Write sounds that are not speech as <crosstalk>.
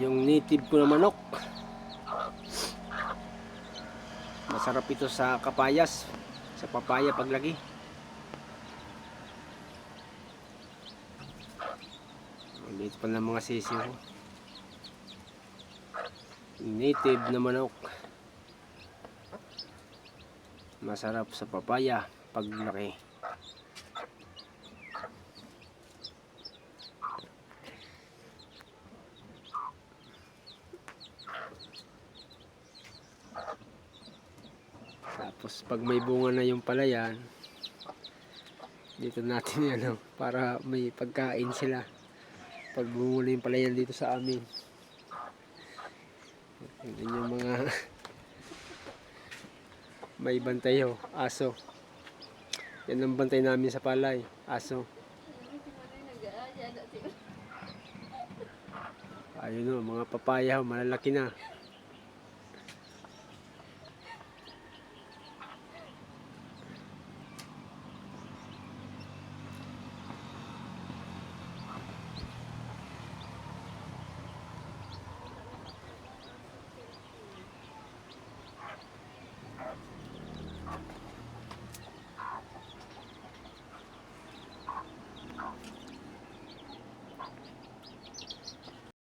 yung native ko na manok. Masarap ito sa kapayas sa papaya paglagi Maliit pa ng mga sisiw. Native na manok. Masarap sa papaya paglaki Tapos pag may bunga na yung palayan, dito natin yan <laughs> ano, para may pagkain sila. Pag bunga na yung palayan dito sa amin. Yan yung mga <laughs> may bantay ho, aso. Yan ang bantay namin sa palay, aso. Ayun o, mga papaya ho, malalaki na.